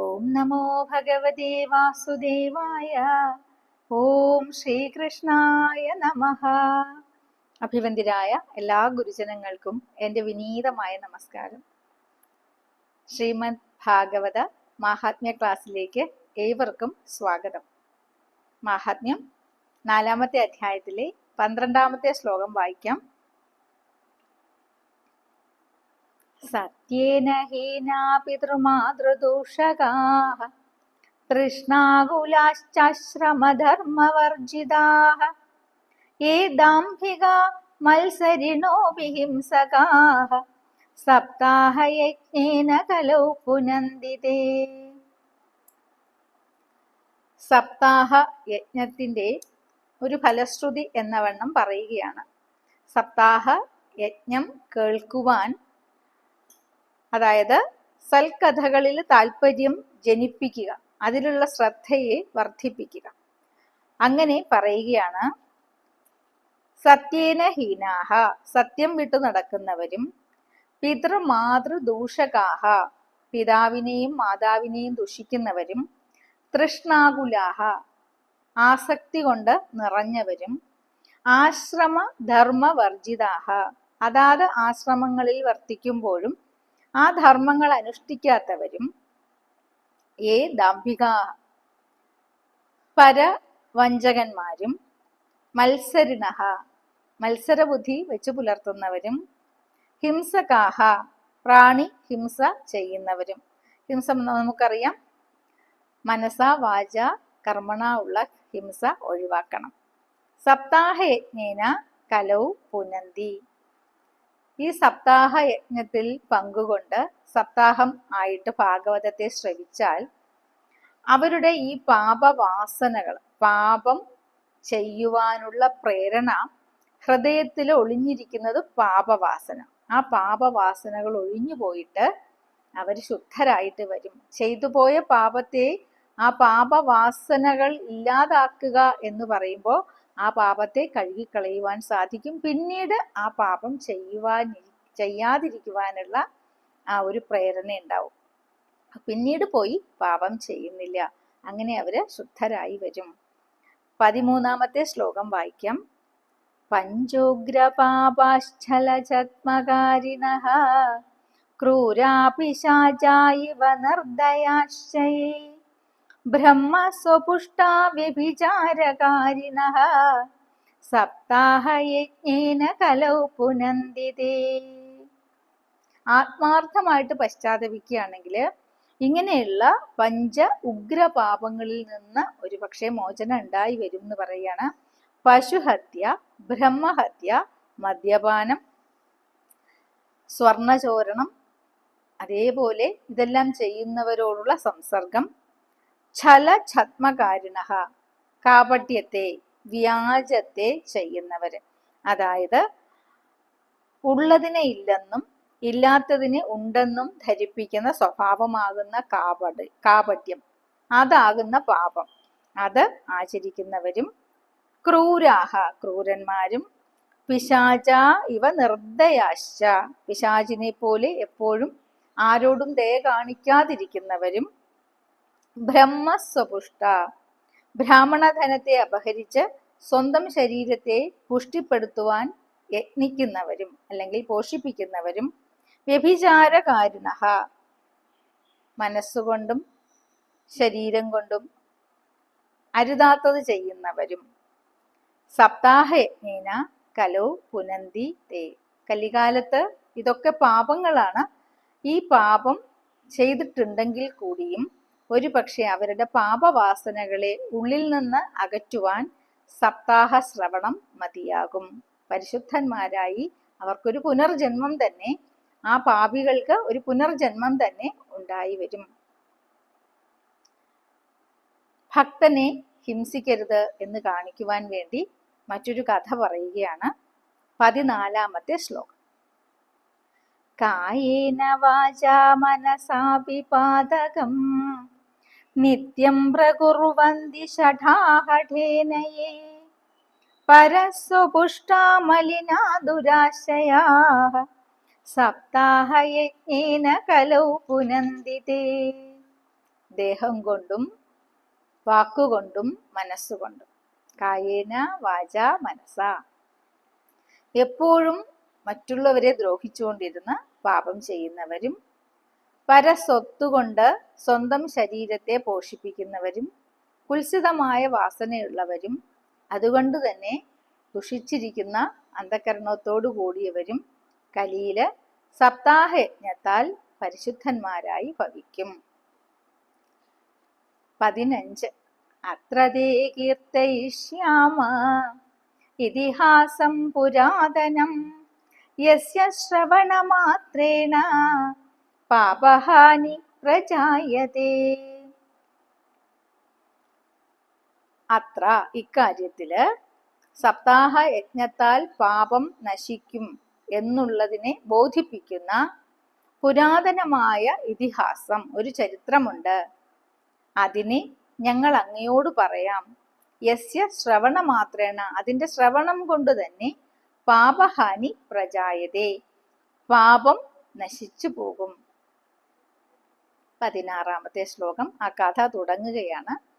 ഓം നമോ ഭഗവതേ വാസുദേവായ. ഓം ശ്രീകൃഷ്ണായ നമ. അഭിവന്ദിരായ എല്ലാ ഗുരുജനങ്ങൾക്കും എന്റെ വിനീതമായ നമസ്കാരം. ശ്രീമദ് ഭാഗവത മാഹാത്മ്യ ക്ലാസ്സിലേക്ക് ഏവർക്കും സ്വാഗതം. മാഹാത്മ്യം നാലാമത്തെ അധ്യായത്തിലെ പന്ത്രണ്ടാമത്തെ ശ്ലോകം വായിക്കാം. സത്യേന ഹീനാ പിതൃമാതൃദൂഷകാः തൃഷ്ണാകുലാശ്ചശ്രമധർമ്മവർജിതാः ये दाम्भिका मत्सरिणो विहिंसकाः സപ്താഹയജ്ഞേന കലൗ പുനന്ദിതേ സപ്താഹ യജ്ഞത്തിന്റെ ഒരു ഫലശ്രുതി എന്ന വണ്ണം പറയുകയാണ് സപ്താഹ യജ്ഞം കേൾക്കുവാൻ അതായത് സൽക്കഥകളിൽ താല്പര്യം ജനിപ്പിക്കുക അതിലുള്ള ശ്രദ്ധയെ വർദ്ധിപ്പിക്കുക. അങ്ങനെ പറയുകയാണ് സത്യേന ഹീനാഹ സത്യം വിട്ടു നടക്കുന്നവരും പിതൃമാതൃ ദൂഷകാഹ പിതാവിനെയും മാതാവിനെയും ദുഷിക്കുന്നവരും തൃഷ്ണാകുലാഹ ആസക്തി കൊണ്ട് നിറഞ്ഞവരും ആശ്രമ ധർമ്മവർജിതാഹ അതാത് ആശ്രമങ്ങളിൽ വർത്തിക്കുമ്പോഴും ആ ധർമ്മങ്ങൾ അനുഷ്ഠിക്കാത്തവരും ഏ ദാംഭിക പരവഞ്ചകന്മാരും മത്സരിണഹ മത്സരബുദ്ധി വെച്ചു പുലർത്തുന്നവരും ഹിംസകാഹ പ്രാണി ഹിംസ ചെയ്യുന്നവരും. ഹിംസ നമുക്കറിയാം. മനസ വാച കർമ്മണ ഉള്ള ഹിംസ ഒഴിവാക്കണം. സപ്താഹ യജ്ഞേന കലൗ പുനന്തി. ഈ സപ്താഹ യജ്ഞത്തിൽ പങ്കുകൊണ്ട് സപ്താഹം ആയിട്ട് ഭാഗവതത്തെ ശ്രവിച്ചാൽ അവരുടെ ഈ പാപവാസനകൾ പാപം ചെയ്യുവാനുള്ള പ്രേരണ ഹൃദയത്തിൽ ഒളിഞ്ഞിരിക്കുന്നത് പാപവാസന. ആ പാപവാസനകൾ ഒഴിഞ്ഞു പോയിട്ട് അവർ ശുദ്ധരായിട്ട് വരും. ചെയ്തു പോയ പാപത്തെ ആ പാപവാസനകൾ ഇല്ലാതാക്കുക എന്ന് പറയുമ്പോൾ ആ പാപത്തെ കഴുകിക്കളയുവാൻ സാധിക്കും. പിന്നീട് ആ പാപം ചെയ്യുവാൻ ചെയ്യാതിരിക്കുവാനുള്ള ആ ഒരു പ്രേരണ ഉണ്ടാവും. പിന്നീട് പോയി പാപം ചെയ്യുന്നില്ല. അങ്ങനെ ശുദ്ധരായി വരും. പതിമൂന്നാമത്തെ ശ്ലോകം വായിക്കാം. പഞ്ചോഗ്രപാപാശ്ചലചത്മകാരിണ ക്രൂരാപിശാചായിവ നിർദയാശ്ചയേ. ബ്രഹ്മസ്വപുഷ്ടാ വ്യഭിചാരകാരിണ സപ്താഹയജ്ഞേന കലൗ പുനന്ദിതേ ആത്മാർത്ഥമായിട്ട് പശ്ചാത്തപിക്കുകയാണെങ്കിൽ ഇങ്ങനെയുള്ള പഞ്ച ഉഗ്രപാപങ്ങളിൽ നിന്ന് ഒരു പക്ഷേ മോചനം ഉണ്ടായി വരും എന്ന് പറയുകയാണ്. പശുഹത്യ ബ്രഹ്മഹത്യ മദ്യപാനം സ്വർണചോരണം അതേപോലെ ഇതെല്ലാം ചെയ്യുന്നവരോടുള്ള സംസർഗം ഛല ഛത്മകാരിണ കാപട്യത്തെ വ്യാജത്തെ ചെയ്യുന്നവര്. അതായത് ഉള്ളതിനെ ഇല്ലെന്നും ഇല്ലാത്തതിനെ ഉണ്ടെന്നും ധരിപ്പിക്കുന്ന സ്വഭാവമാകുന്ന കാപട് കാപട്യം. അതാകുന്ന പാപം. അത് ആചരിക്കുന്നവരും ക്രൂരാഹ ക്രൂരന്മാരും പിശാച ഇവ നിർദ്ദയാശ്ച പിശാചിനെ പോലെ എപ്പോഴും ആരോടും ദയ കാണിക്കാതിരിക്കുന്നവരും ബ്രഹ്മസ്വപുഷ്ട. ബ്രാഹ്മണധനത്തെ അപഹരിച്ച് സ്വന്തം ശരീരത്തെ പുഷ്ടിപ്പെടുത്തുവാൻ യത്നിക്കുന്നവരും അല്ലെങ്കിൽ പോഷിപ്പിക്കുന്നവരും വ്യഭിചാരകാരുണ മനസ്സുകൊണ്ടും ശരീരം കൊണ്ടും അരുതാത്തത് ചെയ്യുന്നവരും. സപ്താഹയജ്ഞേന കലോ പുനന്തി തേ. കലികാലത്ത് ഇതൊക്കെ പാപങ്ങളാണ്. ഈ പാപം ചെയ്തിട്ടുണ്ടെങ്കിൽ കൂടിയും ഒരു പക്ഷെ അവരുടെ പാപവാസനകളെ ഉള്ളിൽ നിന്ന് അകറ്റുവാൻ സപ്താഹ ശ്രവണം മതിയാകും. പരിശുദ്ധന്മാരായി അവർക്കൊരു പുനർജന്മം തന്നെ ആ പാപികൾക്ക് ഒരു പുനർജന്മം തന്നെ ഉണ്ടായി വരും. ഭക്തനെ ഹിംസിക്കരുത് എന്ന് കാണിക്കുവാൻ വേണ്ടി മറ്റൊരു കഥ പറയുകയാണ് പതിനാലാമത്തെ ശ്ലോകം. കായേന വാചാ മനസാപി പാതകം നിത്യം പ്രകുർവന്തി പരസ്വപുഷ്ടാ മലിനാ ദുരാശയാ സപ്താഹയജ്ഞേന കലൗ പുനന്ദിതേ ദേഹം കൊണ്ടും വാക്കുകൊണ്ടും മനസ്സുകൊണ്ടും. കായേന വാച മനസ. എപ്പോഴും മറ്റുള്ളവരെ ദ്രോഹിച്ചുകൊണ്ടിരുന്ന പാപം ചെയ്യുന്നവരും പരസ്വത്തുകൊണ്ട് സ്വന്തം ശരീരത്തെ പോഷിപ്പിക്കുന്നവരും കുൽസിതമായ വാസനയുള്ളവരും അതുകൊണ്ട് തന്നെ ദുഷിച്ചിരിക്കുന്ന അന്ധകരണത്തോടു കൂടിയവരും കലിയിൽ സപ്താഹയജ്ഞത്താൽ പരിശുദ്ധന്മാരായി ഭവിക്കും. പതിനഞ്ച്. അത്ര തേ കീർത്തയിഷ്യാമ ഇതിഹാസം പുരാതനം. യസ്യ ശ്രവണമാത്രേണ പാപഹാനി പ്രജായതേ. അത്ര ഇക്കാര്യത്തിൽ സപ്താഹ യജ്ഞത്താൽ പാപം നശിക്കും എന്നുള്ളതിനെ ബോധിപ്പിക്കുന്ന പുരാതനമായ ഇതിഹാസം ഒരു ചരിത്രമുണ്ട്. അതിനെ ഞങ്ങൾ അങ്ങയോട് പറയാം. യസ്യ ശ്രവണ മാത്രേണ അതിന്റെ ശ്രവണം കൊണ്ട് തന്നെ പാപഹാനി പ്രജായതേ. പാപം നശിച്ചു പോകും. പതിനാറാമത്തെ ശ്ലോകം. ആ കഥ തുടങ്ങുകയാണ്.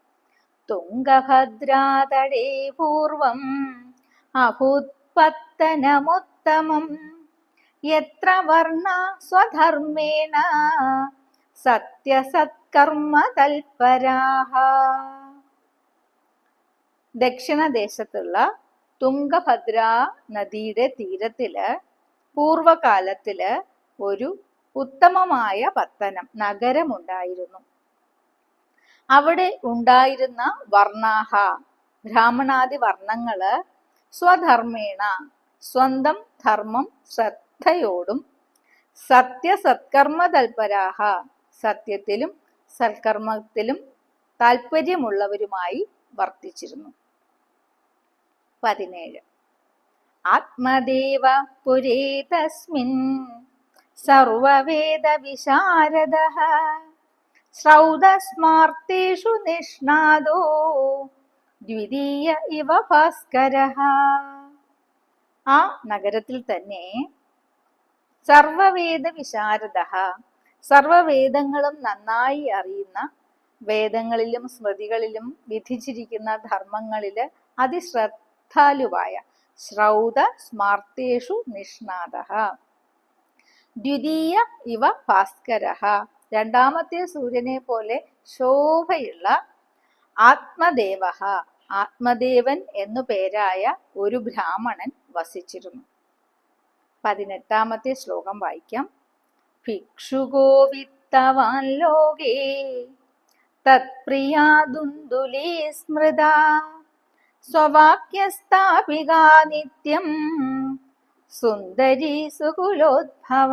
തുംഗഭദ്രാതടേ പൂർവം അഭൂത്പത്തനമുത്തമം. എത്ര വർണ സ്വധർമ്മേണ സത്യസത്കർമ്മ തൽപരാഹ ദക്ഷിണദേശത്തുള്ള തുംഗഭദ്ര നദിയുടെ തീരത്തിൽ പൂർവകാലത്തിൽ ഒരു ഉത്തമമായ പത്തനം നഗരമുണ്ടായിരുന്നു. അവിടെ ഉണ്ടായിരുന്ന വർണാഹ ബ്രാഹ്മണാദി വർണങ്ങൾ സ്വധർമ്മേണ സ്വന്തം ധർമ്മം ശ്രദ്ധയോടും സത്യസത്കർമ്മ തൽപരാഹ സത്യത്തിലും സൽക്കർമ്മത്തിലും താല്പര്യമുള്ളവരുമായി വർത്തിച്ചിരുന്നു. പതിനേഴ്. ആത്മദേവ പുരേ തസ്മിൻ വിശാരദ ശ്രൗതസ്മാർത്തേഷു നിഷ്ണാദോ ദ്വിതീയ ഇവ ഭാസ്കര. ആ നഗരത്തിൽ തന്നെ സർവവേദ വിശാരദ സർവവേദങ്ങളും നന്നായി അറിയുന്ന വേദങ്ങളിലും സ്മൃതികളിലും വിധിച്ചിരിക്കുന്ന ധർമ്മങ്ങളിൽ അതിശ്രദ്ധാലുവായ ശ്രൗത സ്മാർത്തേഷു നിഷ്ണാദ ദ്വിതീയ ഇവ ഭാസ്കര രണ്ടാമത്തെ സൂര്യനെ പോലെ ശോഭയുള്ള ആത്മദേവ ആത്മദേവൻ എന്നു പേരായ ഒരു ബ്രാഹ്മണൻ വസിച്ചിരുന്നു. പതിനെട്ടാമത്തെ ശ്ലോകം വായിക്കാം. ഭിക്ഷുഗോവിത്തവാൻ ലോകേ തത്പ്രിയാ ദുന്ദുലീ സ്മൃത സ്വവാക്യസ്ഥാപിക നിത്യം സുന്ദരി സുകുലോദ്ഭവ.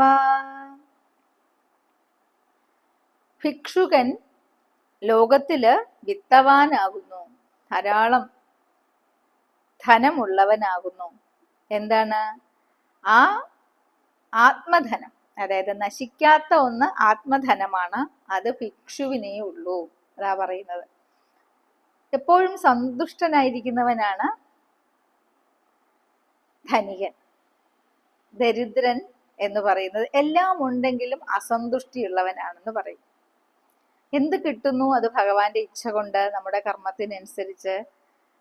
ഭിക്ഷുകൻ ലോകത്തിൽ വിത്തവാനാകുന്നു. ധാരാളം ധനമുള്ളവനാകുന്നു. എന്താണ്? ആ ആത്മധനം. അതായത് നശിക്കാത്ത ഒന്ന് ആത്മധനമാണ്. അത് ഭിക്ഷുവിനേ ഉള്ളൂ. അതാ പറയുന്നത്. എപ്പോഴും സന്തുഷ്ടനായിരിക്കുന്നവനാണ് ധനികൻ. ദരിദ്രൻ എന്ന് പറയുന്നത് എല്ലാം ഉണ്ടെങ്കിലും അസന്തുഷ്ടിയുള്ളവനാണെന്ന് പറയും. എന്ത് കിട്ടുന്നു അത് ഭഗവാന്റെ ഇച്ഛ കൊണ്ട് നമ്മുടെ കർമ്മത്തിനനുസരിച്ച്?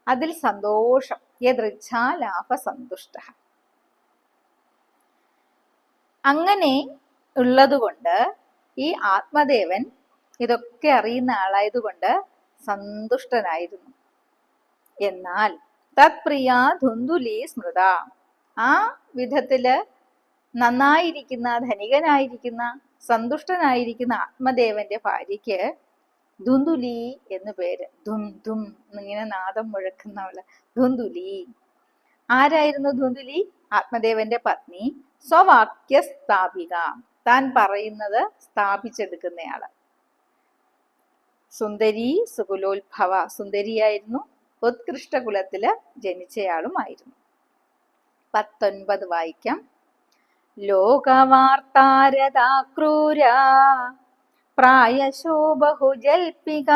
അതിൽ സന്തോഷം യദൃച്ഛാ ലാഭ സന്തുഷ്ട. അങ്ങനെ ഉള്ളതുകൊണ്ട് ഈ ആത്മദേവൻ ഇതൊക്കെ അറിയുന്ന ആളായതുകൊണ്ട് സന്തുഷ്ടനായിരുന്നു. എന്നാൽ തത്പ്രിയ ധുന്ദുലി സ്മൃത. ആ വിധത്തിൽ നന്നായിരിക്കുന്ന ധനികനായിരിക്കുന്ന സന്തുഷ്ടനായിരിക്കുന്ന ആത്മദേവന്റെ ഭാര്യയ്ക്ക് ധുന്തുലി എന്നു പേര്. ധും ധും എന്നിങ്ങനെ നാദം മുഴക്കുന്നവൾ ധുന്തുലി ആരായിരുന്നു ധുന്തുലി ആത്മദേവന്റെ പത്നി സ്വവാക്യ സ്ഥാപിക താൻ പറയുന്നത് സ്ഥാപിച്ചെടുക്കുന്നയാൾ. സുന്ദരി സുകുലോത്ഭവ. സുന്ദരിയായിരുന്നു. ഉത്കൃഷ്ട കുലത്തിൽ ജനിച്ചയാളുമായിരുന്നു. പത്തൊൻപത് വായിക്കാം. ലോകവാർത്താരതാക്രൂര പ്രായശോ ബഹുജൽപിക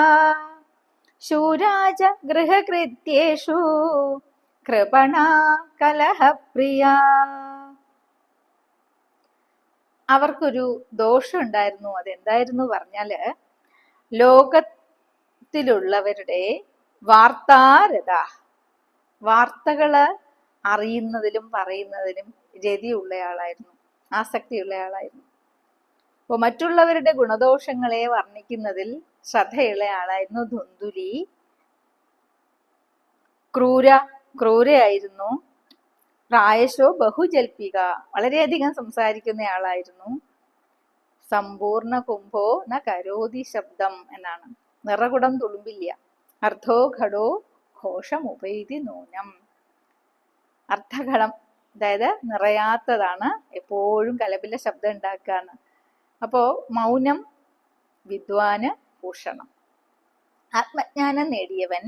ശൂരാജ ഗൃഹകൃത്യേഷു കൃപണ കലഹപ്രിയ. അവർക്കൊരു ദോഷം ഉണ്ടായിരുന്നു അതെന്തായിരുന്നു പറഞ്ഞാൽ ലോകത്തിലുള്ളവരുടെ വാർത്താരഥ വാർത്തകൾ അറിയുന്നതിലും പറയുന്നതിലും രതിയുള്ളയാളായിരുന്നു. ആസക്തിയുള്ളയാളായിരുന്നു. അപ്പോൾ മറ്റുള്ളവരുടെ ഗുണദോഷങ്ങളെ വർണിക്കുന്നതിൽ ശ്രദ്ധയുള്ള ആളായിരുന്നു ധുന്തുലി ക്രൂര ക്രൂരയായിരുന്നു. പ്രായശോ ബഹുജൽപിക വളരെയധികം സംസാരിക്കുന്ന ആളായിരുന്നു സമ്പൂർണ കുംഭോ ന കരോതി ശബ്ദം എന്നാണ്. നിറകുടം തുളുമ്പില്ല. അർദ്ധോ ഘടോ ഘോഷം ഉപൈതി നൂനം. അർത്ഥഘടം അതായത് നിറയാത്തതാണ് എപ്പോഴും കലപില ശബ്ദം ഉണ്ടാക്കാന്ന് അപ്പോ മൗനം വിദ്വാന് ഭൂഷണം. ആത്മജ്ഞാനം നേടിയവൻ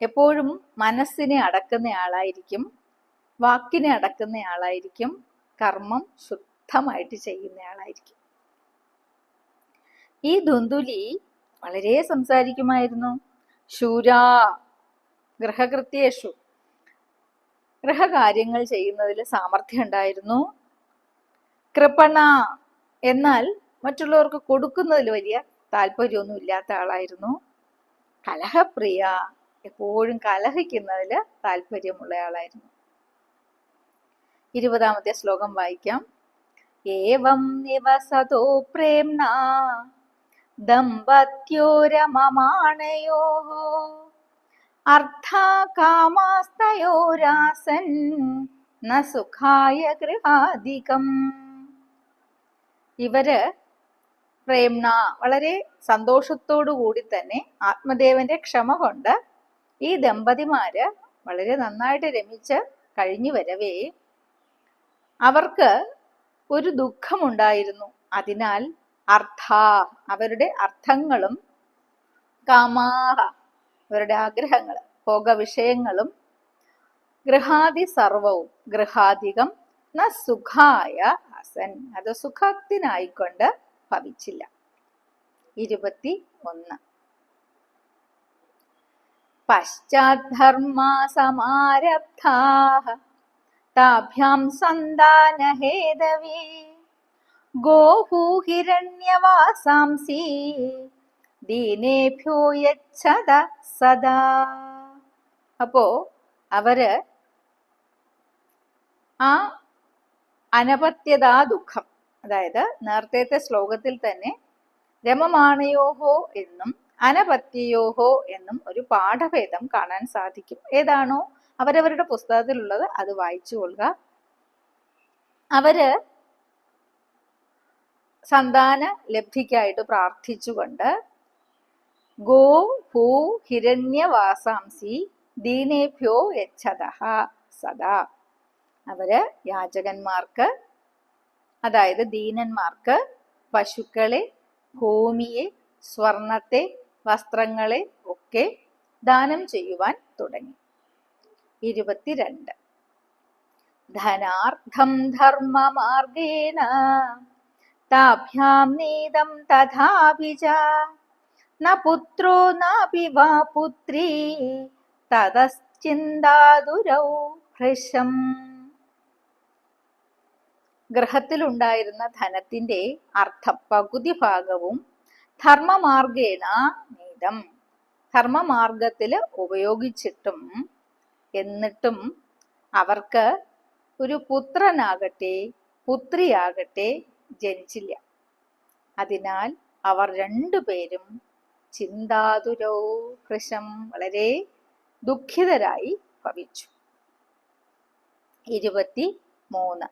എപ്പോഴും മനസ്സിനെ അടക്കുന്ന ആളായിരിക്കും വാക്കിനെ അടക്കുന്ന ആളായിരിക്കും കർമ്മം ശുദ്ധമായിട്ട് ചെയ്യുന്നയാളായിരിക്കും ഈ ധുന്തുലി വളരെ സംസാരിക്കുമായിരുന്നു. ശൂരാ ഗൃഹകൃത്യേഷു. ഗൃഹകാര്യങ്ങൾ ചെയ്യുന്നതിൽ സാമർഥ്യം ഉണ്ടായിരുന്നു. കൃപണ എന്നാൽ മറ്റുള്ളവർക്ക് കൊടുക്കുന്നതിൽ വലിയ താല്പര്യമൊന്നും ഇല്ലാത്ത ആളായിരുന്നു. കലഹപ്രിയ എപ്പോഴും കലഹിക്കുന്നതിൽ താല്പര്യമുള്ള ആളായിരുന്നു. ഇരുപതാമത്തെ ശ്ലോകം വായിക്കാം. ഏവം നിവസതോ പ്രേംണ ദമ്പത്യോരമമാണയോ അർത്ഥാകാമാസ്തയോരാസൻ ന സുഖായ ഗൃഹാധികം. ഇവർ പ്രേംണ വളരെ സന്തോഷത്തോടു കൂടി തന്നെ ആത്മദേവന്റെ ക്ഷമ കൊണ്ട് ഈ ദമ്പതിമാര് വളരെ നന്നായിട്ട് രമിച്ച് കഴിഞ്ഞു വരവേ. അവർക്ക് ഒരു ദുഃഖമുണ്ടായിരുന്നു. അതിനാൽ അർത്ഥ അവരുടെ അർത്ഥങ്ങളും കാമാഹ അവരുടെ ആഗ്രഹങ്ങൾ ഭോഗവിഷയങ്ങളും ഗൃഹാദി സർവവും ഗൃഹാധികം ന സുഖായ അസൻ അത് സുഖത്തിനായിക്കൊണ്ട് ഭവിച്ചില്ല. ഇരുപത്തി ഒന്ന് പശ്ചാദ്ധർമാ സമാരബ്ധാഃ താഭ്യാം സന്താനഹേതവേ ഗോഹൂഹിരണ്യവാസാംസി ദീനേഭ്യോ സദാ. അപ്പോ അവർ ആ അനപത്യതാ ദുഃഖം അതായത് നേരത്തെ ശ്ലോകത്തിൽ തന്നെ രമമാണയോഹോ എന്നും അനപത്യയോഹോ എന്നും ഒരു പാഠഭേദം കാണാൻ സാധിക്കും. ഏതാണോ അവരവരുടെ പുസ്തകത്തിലുള്ളത് അത് വായിച്ചു കൊള്ളുക. അവർ സന്താന ലബ്ധിക്കായിട്ട് പ്രാർത്ഥിച്ചുകൊണ്ട് ഗോ ഭൂ ഹിരണ്യവാസാംസി ദീനേഭ്യോ യച്ഛത സദാ. അവർ യാചകന്മാർക്ക് അതായത് ദീനന്മാർക്ക് പശുക്കളെ ഭൂമിയെ സ്വർണത്തെ വസ്ത്രങ്ങളെ ഒക്കെ ദാനം ചെയ്യുവാൻ തുടങ്ങി. ഇരുപത്തിരണ്ട്. ധനാർത്ഥം ധർമ്മമാർഗേണ താഭ്യാം നീതം തഥാഭിജ. ന പുത്രോ നാപി വാ പുത്രീ തതശ്ചിന്താതുരൗ ഭൃശം ഗൃഹത്തിലുണ്ടായിരുന്ന ധനത്തിന്റെ അർത്ഥ പകുതി ഭാഗവും ധർമ്മമാർഗേണ നീതം. ധർമ്മമാർഗത്തിൽ ഉപയോഗിച്ചിട്ടും എന്നിട്ടും അവർക്ക് ഒരു പുത്രനാകട്ടെ പുത്രിയാകട്ടെ ജനിച്ചില്ല. അതിനാൽ അവർ രണ്ടുപേരും ചിന്താതുരോ കൃശം വളരെ ദുഃഖിതരായി ഭവിച്ചു. ഇരുപത്തി മൂന്ന്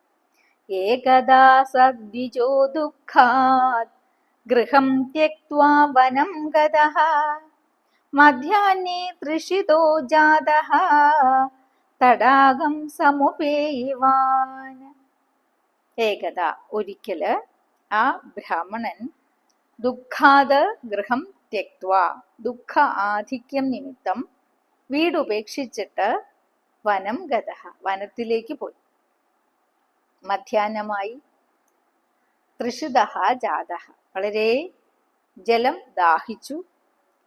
ഏകദാ സദ്വിജോ ദുഃഖാത്. ഗൃഹം ത്യക്വാ വനം ഗതഃ മധ്യാഹ്നേ തൃഷിതോ ജാതഃ തടാകം സമുപേയുവാൻ. ഏകത ഒരിക്കൽ ആ ബ്രാഹ്മണൻ ദുഃഖാത് ഗൃഹം ത്യക്വ ദുഃഖ ആധിക്യം നിമിത്തം. വീടുപേക്ഷിച്ചിട്ട് വനം ഗത വനത്തിലേക്ക് പോയി. മധ്യാഹ്നമായി. തൃഷുത ജാത വളരെ ജലം ദാഹിച്ചു.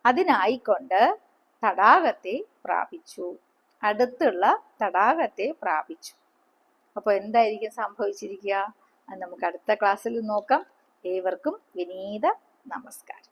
അതിനായിക്കൊണ്ട് തടാകത്തെ പ്രാപിച്ചു. അടുത്തുള്ള തടാകത്തെ പ്രാപിച്ചു. അപ്പോൾ എന്തായിരിക്കും സംഭവിച്ചിരിക്കുക? അത് നമുക്ക് അടുത്ത ക്ലാസ്സിൽ നോക്കാം. ഏവർക്കും വിനീത നമസ്കാരം.